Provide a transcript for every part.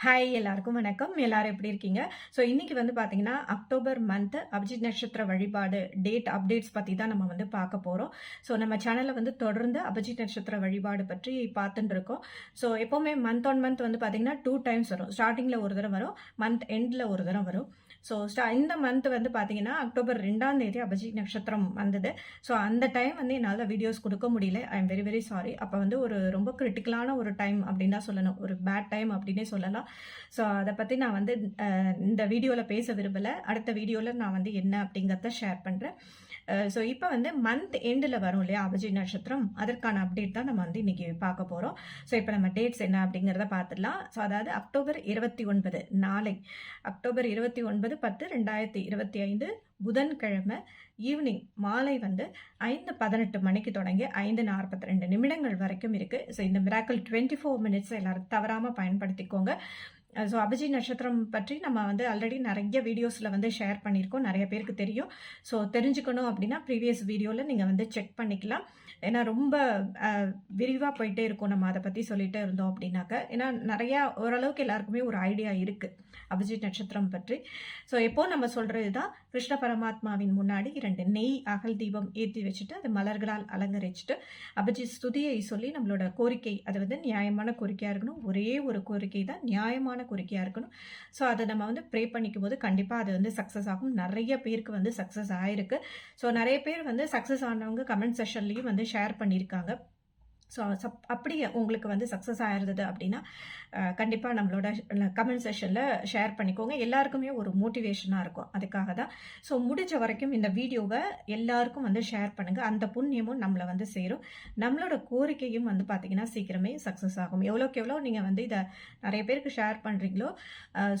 Hi எல்லாருக்கும் வணக்கம். எல்லாரும் எப்படி இருக்கீங்க? ஸோ இன்னைக்கு வந்து பார்த்தீங்கன்னா அக்டோபர் மந்த் அபிஜித் நட்சத்திர வழிபாடு டேட் அப்டேட்ஸ் பற்றி தான் நம்ம வந்து பார்க்க போகிறோம் ஸோ நம்ம சேனலில் வந்து தொடர்ந்து அபிஜித் நட்சத்திர வழிபாடு பற்றி பார்த்துட்டு இருக்கோம். ஸோ எப்போவுமே மந்த் ஆன் மந்த் வந்து பார்த்தீங்கன்னா டூ டைம்ஸ் வரும். ஸ்டார்டிங்கில் ஒரு தடவை வரும் மந்த் எண்டில் ஒரு தடவை வரும். ஸோ ஸ்டா இந்த மந்த் வந்து பார்த்தீங்கன்னா அக்டோபர் ரெண்டாம் தேதி அபிஜித் நட்சத்திரம் வந்தது. ஸோ அந்த டைம் வந்து என்னால் வீடியோஸ் கொடுக்க முடியல. I am very very sorry அப்போ வந்து ஒரு ரொம்ப கிரிட்டிக்கலான ஒரு டைம் அப்படின்னு தான் சொல்லணும். ஒரு பேட் டைம் அப்படின்னே சொல்லலாம். ஸோ அதை பற்றி நான் வந்து இந்த வீடியோவில் பேச விரும்பலை. அடுத்த வீடியோவில் நான் வந்து என்ன அப்படிங்கிறத ஷேர் பண்ணுறேன் ஸோ இப்போ வந்து மந்த் எண்டில் வரும் இல்லையா அபஜி நட்சத்திரம்? அதற்கான அப்டேட் தான் நம்ம வந்து இன்னைக்கு பார்க்க போகிறோம் ஸோ இப்போ நம்ம டேட்ஸ் என்ன அப்படிங்கிறத பார்த்துடலாம். ஸோ அதாவது அக்டோபர் இருபத்தி ஒன்பது நாளை. அக்டோபர் இருபத்தி ஒன்பது பத்து ரெண்டாயிரத்தி இருபத்தி ஐந்து புதன்கிழமை ஈவினிங் மாலை வந்து ஐந்து பதினெட்டு மணிக்கு தொடங்கி ஐந்து நாற்பத்தி ரெண்டு நிமிடங்கள் வரைக்கும் இருக்குது ஸோ இந்த மிராக்கல் டுவெண்ட்டி ஃபோர் மினிட்ஸ் எல்லோரும் தவறாமல் பயன்படுத்திக்கோங்க. ஸோ அபிஜித் நட்சத்திரம் பற்றி நம்ம வந்து ஆல்ரெடி நிறைய வீடியோஸில் வந்து ஷேர் பண்ணியிருக்கோம். நிறைய பேருக்கு தெரியும். ஸோ தெரிஞ்சுக்கணும் அப்படின்னா ப்ரீவியஸ் வீடியோவில் நீங்கள் வந்து செக் பண்ணிக்கலாம். ஏன்னா ரொம்ப விரிவாக போயிட்டே இருக்கும். நம்ம அதை பற்றி சொல்லிகிட்டே இருந்தோம் அப்படின்னாக்க. ஏன்னா நிறையா ஓரளவுக்கு எல்லாருக்குமே ஒரு ஐடியா இருக்குது அபிஜித் நட்சத்திரம் பற்றி. ஸோ எப்போ நம்ம சொல்கிறது தான் கிருஷ்ண பரமாத்மாவின் முன்னாடி இரண்டு நெய் அகல் தீபம் ஏற்றி வச்சுட்டு அது மலர்களால் அலங்கரிச்சுட்டு அபிஜித் ஸ்துதியை சொல்லி நம்மளோட கோரிக்கை அது வந்து நியாயமான கோரிக்கையாக இருக்கணும். ஒரே ஒரு கோரிக்கை தான் நியாயமான கோரிக்கையாக இருக்கணும். ஸோ அதை நம்ம வந்து ப்ரே பண்ணிக்கும் போது கண்டிப்பாக அது வந்து சக்ஸஸ் ஆகும். நிறைய பேருக்கு வந்து சக்ஸஸ் ஆயிருக்கு. ஸோ நிறைய பேர் வந்து சக்ஸஸ் ஆனவங்க கமெண்ட் செஷன்லேயும் வந்து ஷேர் பண்ணியிருக்காங்க ஸோ சப் அப்படி உங்களுக்கு வந்து சக்ஸஸ் ஆயிருந்தது அப்படின்னா கண்டிப்பாக நம்மளோட கமெண்ட் செஷனில் ஷேர் பண்ணிக்கோங்க. எல்லாருக்குமே ஒரு மோட்டிவேஷனாக இருக்கும். அதுக்காக தான். ஸோ முடிஞ்ச வரைக்கும் இந்த வீடியோவை எல்லாருக்கும் வந்து ஷேர் பண்ணுங்கள் அந்த புண்ணியமும் நம்மளை வந்து சேரும். நம்மளோட கோரிக்கையும் வந்து பார்த்திங்கன்னா சீக்கிரமே சக்ஸஸ் ஆகும். எவ்வளோக்கு எவ்வளோ நீங்கள் வந்து இதை நிறைய பேருக்கு ஷேர் பண்ணுறீங்களோ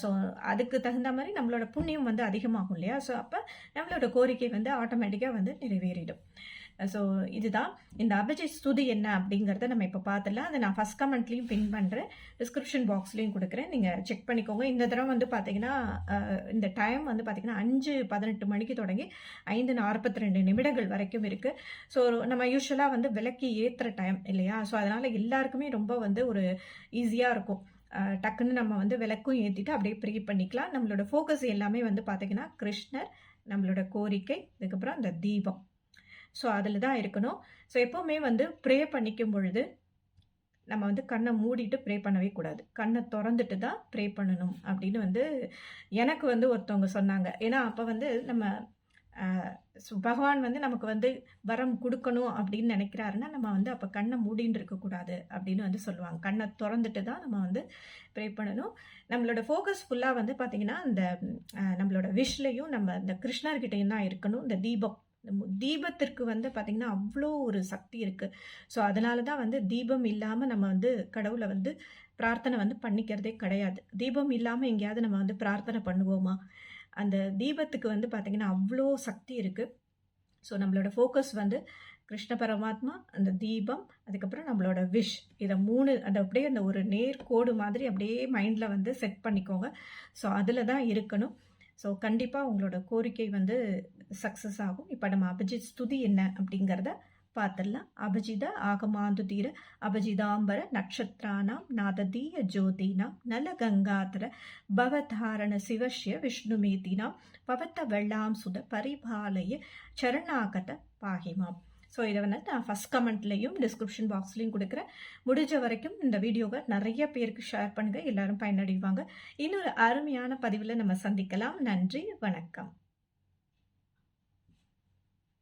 ஸோ அதுக்கு தகுந்த மாதிரி நம்மளோட புண்ணியம் வந்து அதிகமாகும் இல்லையா? ஸோ அப்போ நம்மளோட கோரிக்கை வந்து ஆட்டோமேட்டிக்காக வந்து நிறைவேறிடும். ஸோ இதுதான். இந்த அபிஜித் ஸ்துதி என்ன அப்படிங்கிறத நம்ம இப்போ பார்த்துடலாம் அதை நான் ஃபஸ்ட் கமெண்ட்லேயும் பின் பண்ணுறேன் டிஸ்கிரிப்ஷன் பாக்ஸ்லேயும் கொடுக்குறேன். நீங்கள் செக் பண்ணிக்கோங்க. இந்த தடவை வந்து பார்த்தீங்கன்னா இந்த டைம் வந்து பார்த்தீங்கன்னா அஞ்சு பதினெட்டு மணிக்கு தொடங்கி ஐந்து நாற்பத்தி ரெண்டு நிமிடங்கள் வரைக்கும் இருக்குது ஸோ நம்ம யூஸ்வலாக வந்து விலக்கி ஏற்றுற டைம் இல்லையா? ஸோ அதனால் எல்லாருக்குமே ரொம்ப வந்து ஒரு ஈஸியாக இருக்கும். டக்குன்னு நம்ம வந்து விளக்கும் ஏற்றிட்டு அப்படியே ப்ரே பண்ணிக்கலாம். நம்மளோட ஃபோக்கஸ் எல்லாமே வந்து பார்த்தீங்கன்னா கிருஷ்ணர் நம்மளோட கோரிக்கை இதுக்கப்புறம் அந்த தீபம். ஸோ அதில் தான் இருக்கணும். ஸோ எப்போவுமே வந்து ப்ரே பண்ணிக்கும் பொழுது நம்ம வந்து கண்ணை மூடிட்டு ப்ரே பண்ணவே கூடாது. கண்ணை திறந்துட்டு தான் ப்ரே பண்ணணும் அப்படின்னு வந்து எனக்கு வந்து ஒருத்தவங்க சொன்னாங்க. ஏன்னா அப்போ வந்து நம்ம பகவான் வந்து நமக்கு வந்து வரம் கொடுக்கணும் அப்படின்னு நினைக்கிறாருன்னா நம்ம வந்து அப்போ கண்ணை மூடின்னு இருக்கக்கூடாது அப்படின்னு வந்து சொல்லுவாங்க. கண்ணை திறந்துட்டு தான் நம்ம வந்து ப்ரே பண்ணணும். நம்மளோட ஃபோக்கஸ் ஃபுல்லாக வந்து பார்த்திங்கன்னா அந்த நம்மளோட விஷலையும் நம்ம இந்த கிருஷ்ணர்கிட்டையும் தான் இருக்கணும். இந்த தீபம் தீபத்திற்கு வந்து பார்த்திங்கன்னா அவ்வளோ ஒரு சக்தி இருக்குது ஸோ அதனால தான் வந்து தீபம் இல்லாமல் நம்ம வந்து கடவுளை வந்து பிரார்த்தனை வந்து பண்ணிக்கிறதே கிடையாது. தீபம் இல்லாமல் எங்கேயாவது நம்ம வந்து பிரார்த்தனை பண்ணுவோமா? அந்த தீபத்துக்கு வந்து பார்த்திங்கன்னா அவ்வளோ சக்தி இருக்குது ஸோ நம்மளோட ஃபோக்கஸ் வந்து கிருஷ்ண பரமாத்மா அந்த தீபம் அதுக்கப்புறம் நம்மளோட விஷ் இதை மூணு அந்த அப்படியே அந்த ஒரு நேர் கோடு மாதிரி அப்படியே மைண்டில் வந்து செட் பண்ணிக்கோங்க. ஸோ அதில் தான் இருக்கணும். ஸோ கண்டிப்பாக உங்களோட கோரிக்கை வந்து சக்ஸஸ் ஆகும். இப்போ நம்ம அபிஜித் ஸ்துதி என்ன அப்படிங்கிறத பார்த்துடலாம். அபிஜித ஆகமாந்துதீர அபிஜிதாம்பர நட்சத்திரானாம் நாததீய ஜோதினாம் நல கங்காதர பவதாரண சிவஷ்ய விஷ்ணுமேதினாம் பவத்த வெள்ளாம் சுத பரிபாலய சரணாகத பாகிமாம். ஸோ இதை வந்து நான் ஃபஸ்ட் கமெண்ட்லேயும் டிஸ்கிரிப்ஷன் பாக்ஸ்லேயும் கொடுக்குறேன். முடிஞ்ச வரைக்கும் இந்த வீடியோவை நிறைய பேருக்கு ஷேர் பண்ணுங்கள் எல்லாரும் பயனடைவாங்க. இன்னொரு அருமையான பதிவில் நம்ம சந்திக்கலாம். நன்றி. வணக்கம்.